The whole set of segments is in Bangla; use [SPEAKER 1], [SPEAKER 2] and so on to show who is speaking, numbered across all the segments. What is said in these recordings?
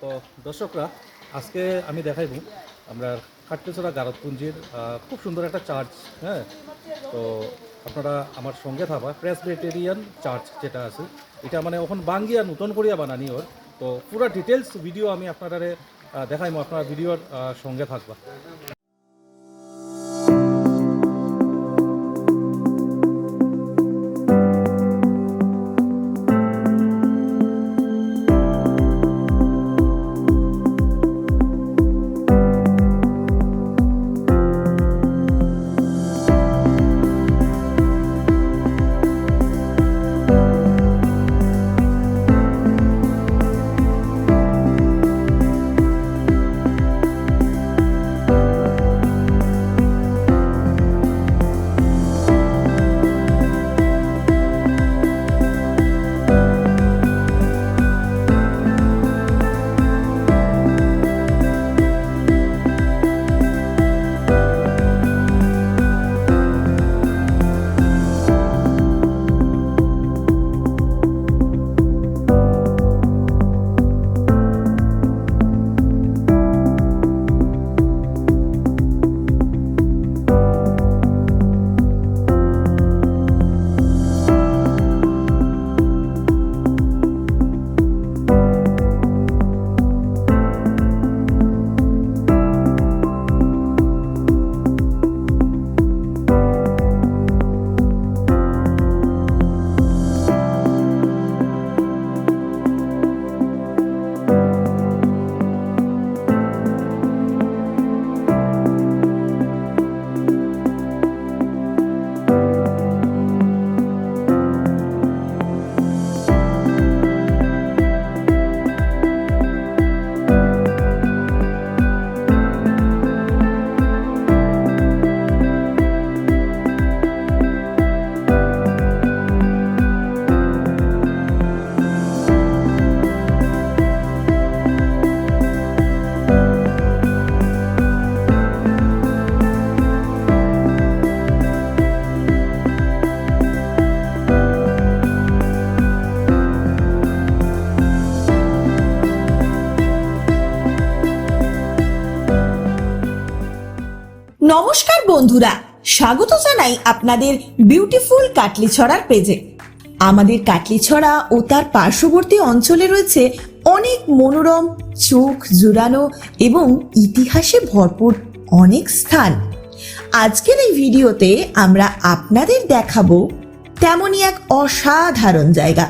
[SPEAKER 1] তো দর্শকরা, আজকে আমি দেখাইব আমরা কাটকেছড়া গারতপুঞ্জির খুব সুন্দর একটা চার্চ হ্যাঁ? তো আপনারা আমার সঙ্গে থাকা প্রেসবেটেরিয়ান চার্চ যেটা আছে, এটা মানে ওখান বাঙ্গিয়া নতুন করিয়া বানানি ওর। তো পুরো ডিটেলস ভিডিও আমি আপনারা দেখাইমো, আপনারা ভিডিওর সঙ্গে থাকবা।
[SPEAKER 2] নমস্কার বন্ধুরা, স্বাগত জানাই আপনাদের বিউটিফুল কাটলিছড়ার পেজে আমাদের কাটলিছড়া ও তার পার্শ্ববর্তী অঞ্চলে রয়েছে অনেক মনোরম, চোখ জুড়ানো এবং ইতিহাসে ভরপুর অনেক স্থান। আজকের এই ভিডিওতে আমরা আপনাদের দেখাবো তেমনই এক অসাধারণ জায়গা,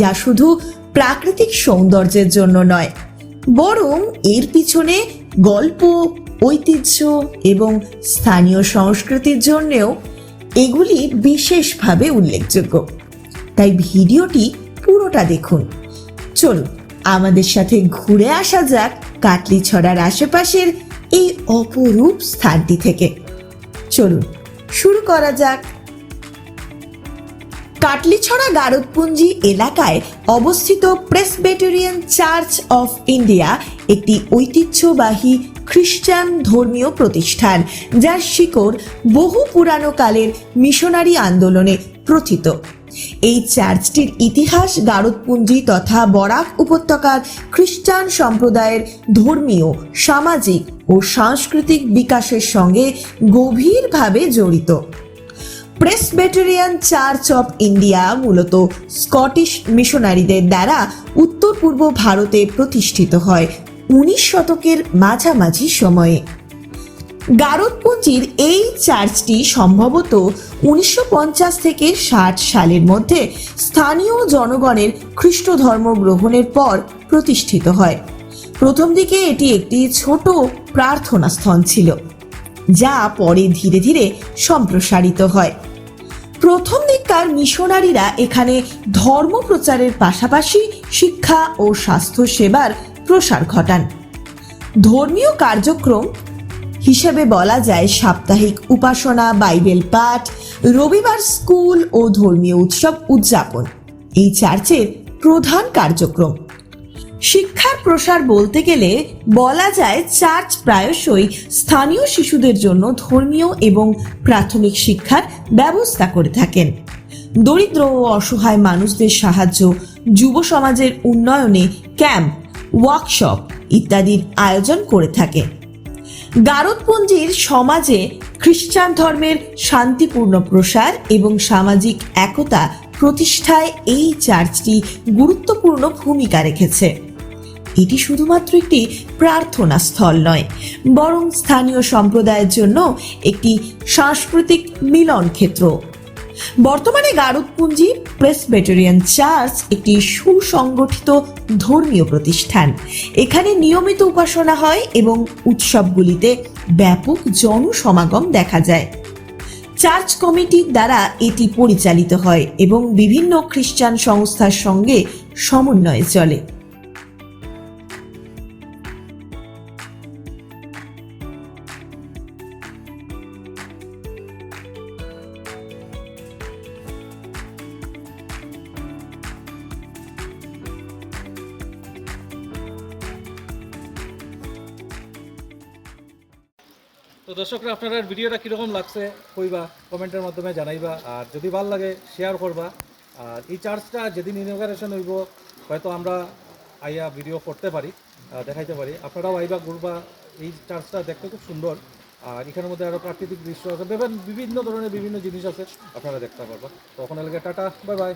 [SPEAKER 2] যা শুধু প্রাকৃতিক সৌন্দর্যের জন্য নয়, বরং এর পিছনে গল্প ঐতিহ্য এবং স্থানীয় সংস্কৃতির জন্যেও এগুলি বিশেষভাবে উল্লেখযোগ্য। তাই ভিডিওটি পুরোটা দেখুন। চলুন, আমাদের সাথে ঘুরে আসা যাক কাটলি ছড়ার আশেপাশের এই অপরূপ স্থানটি থেকে। চলুন, শুরু করা যাক। কাটলিছড়া গারদপুঞ্জি এলাকায় অবস্থিত প্রেসবেটেরিয়ান চার্চ অফ ইন্ডিয়া একটি ঐতিহ্যবাহী খ্রিস্টান ধর্মীয় প্রতিষ্ঠান, যার শিকড় বহু পুরানো কালের মিশনারি আন্দোলনে প্রথিত। এই চার্চটির ইতিহাস গারদপুঞ্জি তথা বরাক উপত্যকার খ্রিস্টান সম্প্রদায়ের ধর্মীয়, সামাজিক ও সাংস্কৃতিক বিকাশের সঙ্গে গভীরভাবে জড়িত। প্রেসবেটেরিয়ান চার্চ অফ ইন্ডিয়া মূলত স্কটিশ মিশনারিদের দ্বারা উত্তর পূর্ব ভারতে প্রতিষ্ঠিত হয়। উনিশ শতকের মাঝামাঝি সময়ে। গারদপুঞ্জির এই চার্চটি সম্ভবত উনিশশো পঞ্চাশ থেকে ষাট সালের মধ্যে স্থানীয় জনগণের খ্রিস্ট ধর্ম গ্রহণের পর প্রতিষ্ঠিত হয়। প্রথম দিকে এটি একটি ছোট প্রার্থনা স্থল ছিল, যা পরে ধীরে ধীরে সম্প্রসারিত হয়। প্রথম দিককার মিশনারিরা এখানে ধর্ম প্রচারের পাশাপাশি শিক্ষা ও স্বাস্থ্য সেবার প্রসার ঘটান। ধর্মীয় কার্যক্রম হিসেবে বলা যায় সাপ্তাহিক উপাসনা, বাইবেল পাঠ, রবিবার স্কুল ও ধর্মীয় উৎসব উদযাপন। এই চার্চের প্রধান কার্যক্রম। শিক্ষার প্রসার বলতে গেলে বলা যায় চার্চ প্রায়শই স্থানীয় শিশুদের জন্য ধর্মীয় এবং প্রাথমিক শিক্ষার ব্যবস্থা করে থাকেন। দরিদ্র ও অসহায় মানুষদের সাহায্য যুব সমাজের উন্নয়নে ক্যাম্প ওয়ার্কশপ ইত্যাদির আয়োজন করে থাকে। গারদপুঞ্জির সমাজে খ্রিস্টান ধর্মের শান্তিপূর্ণ প্রসার এবং সামাজিক একতা প্রতিষ্ঠায় এই চার্চটি গুরুত্বপূর্ণ ভূমিকা রেখেছে। এটি শুধুমাত্র একটি প্রার্থনা স্থল নয়, বরং স্থানীয় সম্প্রদায়ের জন্য একটি সাংস্কৃতিক মিলন ক্ষেত্র বর্তমানে গারদপুঞ্জি প্রেসবেটেরিয়ান চার্চ একটি সুসংগঠিত ধর্মীয় প্রতিষ্ঠান। এখানে নিয়মিত উপাসনা হয় এবং উৎসবগুলিতে ব্যাপক জনসমাগম দেখা যায়। চার্চ কমিটির দ্বারা এটি পরিচালিত হয় এবং বিভিন্ন খ্রিস্টান সংস্থার সঙ্গে সমন্বয়ে চলে।
[SPEAKER 1] তো দর্শকরা, আপনারা ভিডিওটা কীরকম লাগছে কইবা, কমেন্টের মাধ্যমে জানাইবা, আর যদি ভালো লাগে শেয়ার করবা। আর এই চার্জটা যেদিন ইনগ্রেশন হইব, হয়তো আমরা আইয়া ভিডিও করতে পারি দেখাইতে পারি। আপনারাও আইবা, ঘুরবা, এই চার্জটা দেখতে খুব সুন্দর। আর এখানের মধ্যে আরও প্রাকৃতিক দৃশ্য আছে, বিভিন্ন- ধরনের বিভিন্ন জিনিস আছে, আপনারা দেখতে পারবা। তো ওখানে লাগে টাটা বাই বাই